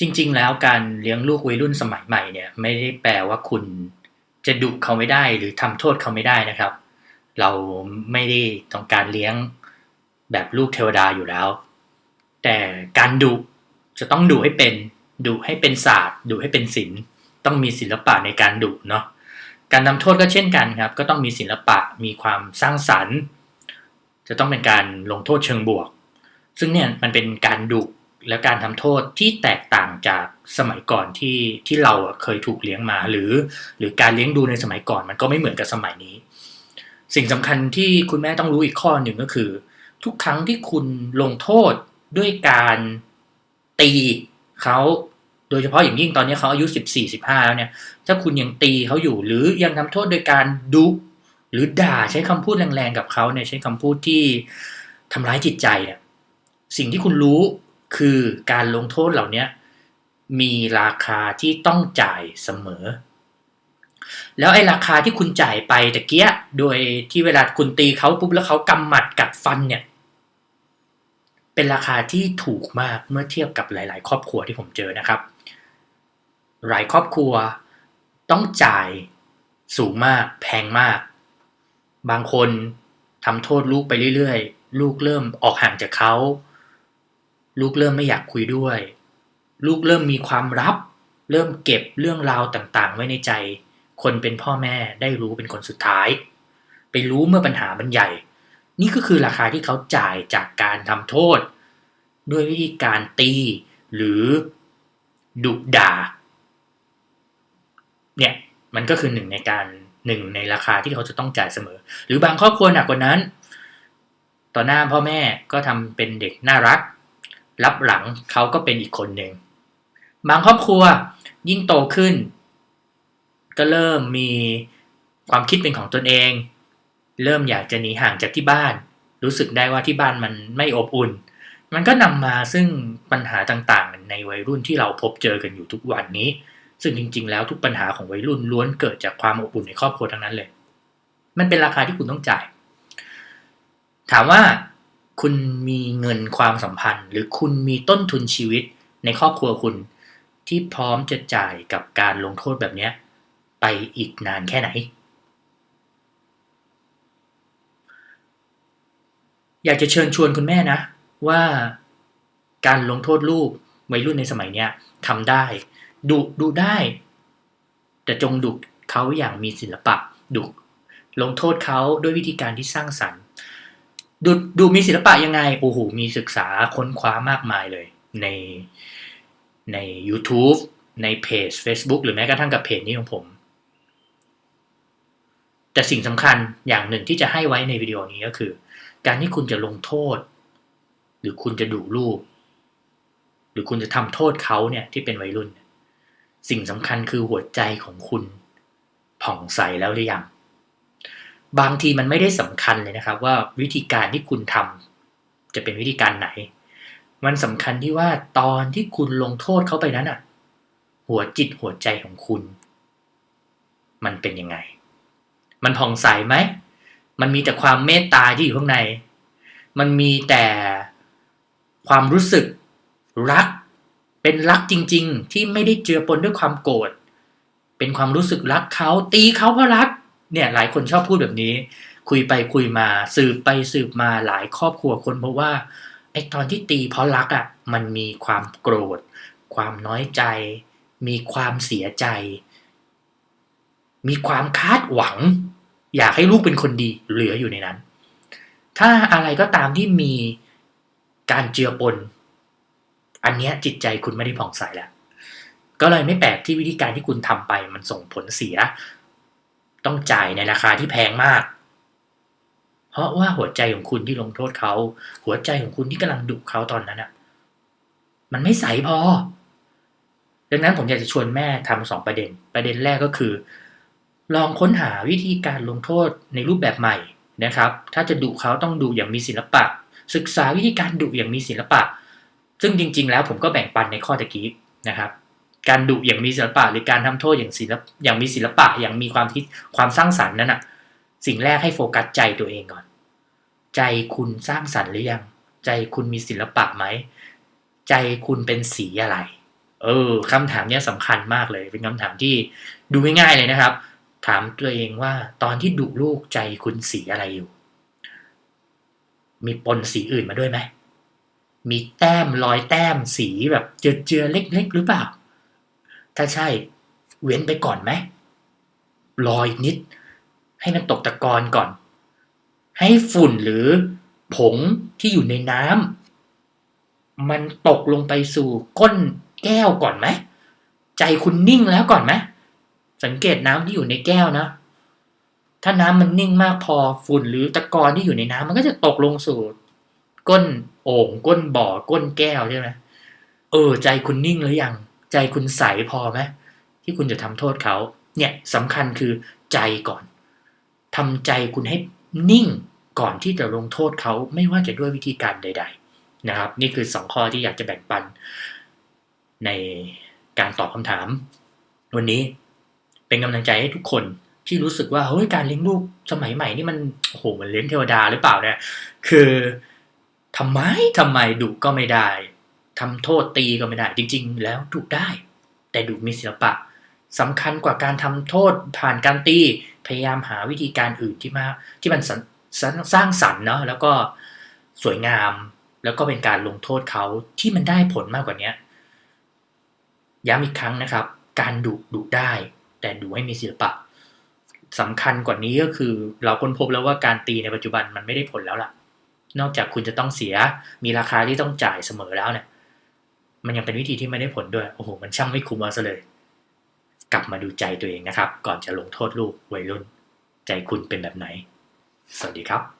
จริง ๆ แล้วการเลี้ยงลูกวัยรุ่นสมัยใหม่เนี่ยไม่ได้แปลว่าคุณจะดุเขาไม่ได้หรือทำโทษเขาไม่ได้นะครับ เราไม่ได้ต้องการเลี้ยงแบบลูกเทวดาอยู่แล้ว แต่การดุจะต้องดุให้เป็นดุให้เป็นศาสตร์ดุให้เป็นศิลป์ต้องมีศิลปะในการดุเนาะการทำโทษก็เช่นกันครับ ก็ต้องมีศิลปะมีความสร้างสรรค์ จะต้องเป็นการลงโทษเชิงบวก ซึ่งเนี่ยมันเป็นการดุ และการทำโทษที่แตกต่างจากสมัยก่อนที่ที่เราเคยถูกเลี้ยงมา หรือ หรือการเลี้ยงดูในสมัยก่อนมันก็ไม่เหมือนกับสมัยนี้ สิ่งสำคัญที่คุณแม่ต้องรู้อีกข้อหนึ่งก็คือ ทุกครั้งที่คุณลงโทษด้วยการตีเขาโดยเฉพาะอย่างยิ่งตอนนี้เขาอายุสิบสี่สิบห้าแล้วเนี่ย ถ้าคุณยังตีเขาอยู่หรือยังทำโทษโดยการดุหรือด่าใช้คำพูดแรงๆกับเขาเนี่ยใช้คำพูดที่ทำร้ายจิตใจเนี่ยสิ่งที่คุณรู้ คือการลงโทษเหล่านี้มีราคาที่ต้องจ่ายเสมอ แล้วไอ้ราคาที่คุณจ่ายไปตะเกียโดยที่เวลาคุณตีเขาปุ๊บแล้วเขากำหมัดกัดฟันเนี่ย เป็นราคาที่ถูกมากเมื่อเทียบกับหลาย ๆ ครอบครัวที่ผมเจอนะครับ หลายครอบครัวต้องจ่ายสูงมากแพงมาก บางคนทำโทษลูกไปเรื่อย ๆ ลูกเริ่มออกห่างจากเขา ลูกเริ่มไม่อยากคุยด้วย ลูกเริ่มมีความลับ เริ่มเก็บเรื่องราวต่างๆ ไว้ในใจ คนเป็นพ่อแม่ได้รู้เป็นคนสุดท้าย ไปรู้เมื่อปัญหามันใหญ่ นี่ก็คือราคาที่เขาจ่ายจากการทำโทษ ด้วยวิธีการตีหรือดุด่า เนี่ยมันก็คือหนึ่งในการหนึ่งในราคาที่เขาจะต้องจ่ายเสมอ หรือบางครอบครัวหนักกว่านั้น ต่อหน้าพ่อแม่ก็ทำเป็นเด็กน่ารัก รับหลังเขาก็เป็นอีกคนหนึ่งบางครอบครัวยิ่งโตขึ้น ก็เริ่มมีความคิดเป็นของตนเอง เริ่มอยากจะหนีห่างจากที่บ้าน รู้สึกได้ว่าที่บ้านมันไม่อบอุ่น มันก็นำมาซึ่งปัญหาต่างๆ ในวัยรุ่นที่เราพบเจอกันอยู่ทุกวันนี้ ซึ่งจริง ๆ แล้วทุกปัญหาของวัยรุ่นล้วนเกิดจากความอบอุ่นในครอบครัวทั้งนั้นเลย มันเป็นราคาที่คุณต้องจ่าย ถามว่า คุณมีเงินความสัมพันธ์ หรือคุณมีต้นทุนชีวิตในครอบครัวคุณ ที่พร้อมจะจ่ายกับการลงโทษแบบนี้ไปอีกนานแค่ไหน อยากจะเชิญชวนคุณแม่นะ ว่าการลงโทษลูกวัยรุ่นในสมัยนี้ทำได้ดุดูได้ แต่จงดุเขาอย่างมีศิลปะดุลงโทษเขาด้วยวิธีการที่สร้างสรรค์ ดูดูมีศิลปะยังไงโอ้โหมีศึกษาค้นคว้ามากมายเลย ในใน YouTube ในเพจ Facebook หรือแม้กระทั่งกับเพจนี้ของผม แต่สิ่งสำคัญอย่างหนึ่งที่จะให้ไว้ในวิดีโอนี้ก็คือ การที่คุณจะลงโทษ หรือคุณจะดูลูก หรือคุณจะทำโทษเขาเนี่ยที่เป็นวัยรุ่น สิ่งสำคัญคือหัวใจของคุณผ่องใสแล้วหรือยัง บางทีมันไม่ได้สำคัญเลยนะครับ ว่าวิธีการที่คุณทำจะเป็นวิธีการไหน มันสำคัญที่ว่าตอนที่คุณลงโทษเขาไปนั้นอะ หัวจิตหัวใจของคุณ มันเป็นยังไง มันผ่องใสไหม มันมีแต่ความเมตตาที่อยู่ข้างใน มันมีแต่ความรู้สึกรัก เป็นรักจริง ๆ ที่ไม่ได้เจือปนด้วยความโกรธเป็นความรู้สึกรักเขาตีเขาเพราะรัก เนี่ยหลายคนชอบพูดแบบนี้ คุยไปคุยมาสืบไปสืบมาหลายครอบครัวคนเพราะว่าไอ้ตอนที่ตีเพราะรักอะ่ะมันมีความโกรธ ความน้อยใจ มีความเสียใจ มีความคาดหวัง อยากให้ลูกเป็นคนดีเหลืออยู่ในนั้น ถ้าอะไรก็ตามที่มีการเจือปน อันนี้จิตใจคุณไม่ได้ผ่องใสแล้ว ก็เลยไม่แปลกที่วิธีการที่คุณทำไปมันส่งผลเสีย ต้องจ่ายในราคาที่แพงมาก เพราะว่าหัวใจของคุณที่ลงโทษเขา หัวใจของคุณที่กำลังดุเขาตอนนั้นอะมันไม่ใสพอ ดังนั้นผมอยากจะชวนแม่ทำสองประเด็น ประเด็นแรกก็คือ ลองค้นหาวิธีการลงโทษในรูปแบบใหม่นะครับ ถ้าจะดุเขาต้องดุอย่างมีศิลปะ ศึกษาวิธีการดุอย่างมีศิลปะ ซึ่งจริง ๆ แล้วผมก็แบ่งปันในข้อตะกี้นะครับ การดุอย่างมีศิลปะหรือการทำโทษอย่างศิลปอย่างมีศิลปะอย่างมีความคิดความสร้างสรรค์นั้นอะสิ่งแรกให้โฟกัสใจตัวเองก่อน ใจคุณสร้างสรรค์หรือยัง ใจคุณมีศิลปะไหม ใจคุณเป็นสีอะไร เออคำถามเนี้ยสำคัญมากเลย เป็นคำถามที่ดูง่ายๆเลยนะครับ ถามตัวเองว่าตอนที่ดุลูกใจคุณสีอะไรอยู่ มีปนสีอื่นมาด้วยไหมมีแต้มรอยแต้มสีแบบเจือๆเล็ก ๆ หรือเปล่า ถ้าใช่ เว้นไปก่อนไหมรออีกนิด ให้มันตกตะกอนก่อน ให้ฝุ่นหรือผงที่อยู่ในน้ำมันตกลงไปสู่ก้นแก้วก่อนไหม ใจคุณนิ่งแล้วก่อนไหมสังเกตน้ำที่อยู่ในแก้วนะ ถ้าน้ำมันนิ่งมากพอฝุ่นหรือตะกอนที่อยู่ในน้ำมันก็จะตกลงสู่ ก้นโอ่งก้นบ่อก้นแก้วใช่ไหมเออ ใจคุณนิ่งหรือยัง ใจคุณใสพอไหมที่คุณจะทำโทษเขา เนี่ยสำคัญคือใจก่อนทำใจคุณให้นิ่งก่อนที่จะลงโทษเขาไม่ว่าจะด้วยวิธีการใด ๆ นะครับ นี่คือสองข้อที่อยากจะแบ่งปัน ในการตอบคำถาม วันนี้เป็นกำลังใจให้ทุกคนที่รู้สึกว่าเฮ้ยการเลี้ยงลูกสมัยใหม่นี่มันโอ้โหมันเลี้ยงเทวดาหรือเปล่าเนี่ยคือทำไมทำไมดุก็ไม่ได้ ทำโทษตีก็ไม่ได้ จริง ๆ แล้วดุได้ แต่ดุมีศิลปะสำคัญกว่าการทำโทษผ่านการตีพยายามหาวิธีการอื่นที่มาที่มันสร้างสรรค์เนาะแล้วก็สวยงามแล้วก็เป็นการลงโทษเขาที่มันได้ผลมากกว่านี้ย้ำอีกครั้งนะครับ การดุดุได้ แต่ดุให้มีศิลปะสำคัญกว่านี้ก็คือ เราค้นพบแล้วว่าการตีในปัจจุบันมันไม่ได้ผลแล้วล่ะ นอกจากคุณจะต้องเสียมีราคาที่ต้องจ่ายเสมอแล้วเนี่ย มันยังเป็นวิธีที่ไม่ได้ผลด้วย โอ้โห มันช่างไม่คุ้มเอาซะเลย กลับมาดูใจตัวเองนะครับ ก่อนจะลงโทษลูกวัยรุ่น ใจคุณเป็นแบบไหน สวัสดีครับ